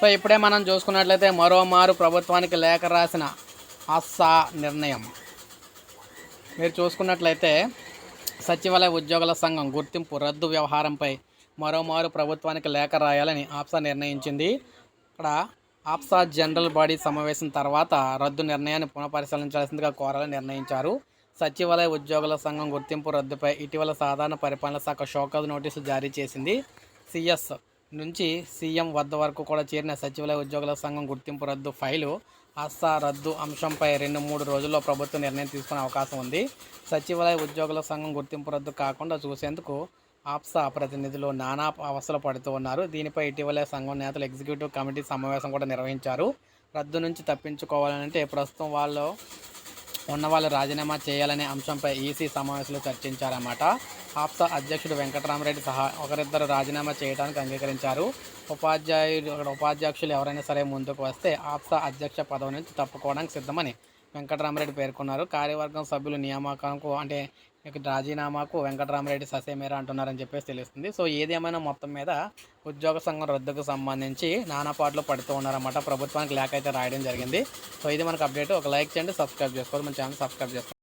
So ఇప్పుడే మనం చూసుకున్నట్లయితే మరోమారు ప్రభుత్వానికి లేఖ రాసిన అస్సా నిర్ణయం. మీరు చూసుకున్నట్లయితే సచివాలయ ఉద్యోగుల సంఘం గుర్తింపు రద్దు వ్యవహారంపై మరోమారు ప్రభుత్వానికి లేఖ రాయాలని ఆప్సా నిర్ణయించింది. ఇక్కడ ఆప్సా జనరల్ బాడీ సమావేశం తర్వాత రద్దు నిర్ణయాన్ని పునఃపరిశీలించాల్సిందిగా కోరాలని నిర్ణయించారు. సచివాలయ ఉద్యోగుల సంఘం గుర్తింపు రద్దుపై ఇటీవల సాధారణ పరిపాలన శాఖ షోకాజ్ నోటీసు జారీ చేసింది. సిఎస్ నుంచి సీఎం వద్ద వరకు కూడా చేరిన సచివాలయ ఉద్యోగుల సంఘం గుర్తింపు రద్దు ఫైలు ఆస్సా రద్దు అంశంపై రెండు మూడు రోజుల్లో ప్రభుత్వం నిర్ణయం తీసుకునే అవకాశం ఉంది. సచివాలయ ఉద్యోగుల సంఘం గుర్తింపు రద్దు కాకుండా చూసేందుకు ఆప్సా ప్రతినిధులు నానా అవస్థలు పడుతూ ఉన్నారు. దీనిపై ఇటీవలే సంఘం నేతలు ఎగ్జిక్యూటివ్ కమిటీ సమావేశం కూడా నిర్వహించారు. రద్దు నుంచి తప్పించుకోవాలంటే ప్రస్తుతం వాళ్ళు ఉన్న వాళ్ళు రాజీనామా చేయాలనే అంశంపై ఈసీ సమావేశంలో చర్చించారన్నమాట. ఆప్సా అధ్యక్షుడు వెంకటరామరెడ్డి సహా ఒకరిద్దరు రాజీనామా చేయడానికి అంగీకరించారు. ఉపాధ్యాయుడు ఉపాధ్యక్షులు ఎవరైనా సరే ముందుకు వస్తే ఆప్సా అధ్యక్ష పదవి నుంచి తప్పుకోవడానికి సిద్ధమని వెంకటరామరెడ్డి పేర్కొన్నారు. కార్యవర్గం సభ్యులు నియామకంకు అంటే రాజీనామాకు వెంకటరామరెడ్డి ససేమేరా అంటున్నారని చెప్పేసి తెలుస్తుంది. సో ఏదేమైనా మొత్తం మీద ఉద్యోగ సంఘం రద్దుకు సంబంధించి నానాపాట్లు పడుతూ ఉన్నారన్నమాట. ప్రభుత్వానికి లేఖ అయితే రాయడం జరిగింది. సో ఇది మనకు అప్డేట్. ఒక లైక్ చేయండి సబ్స్క్రైబ్ చేసుకోవాలి. మన ఛానల్ సబ్స్క్రైబ్ చేసుకోండి.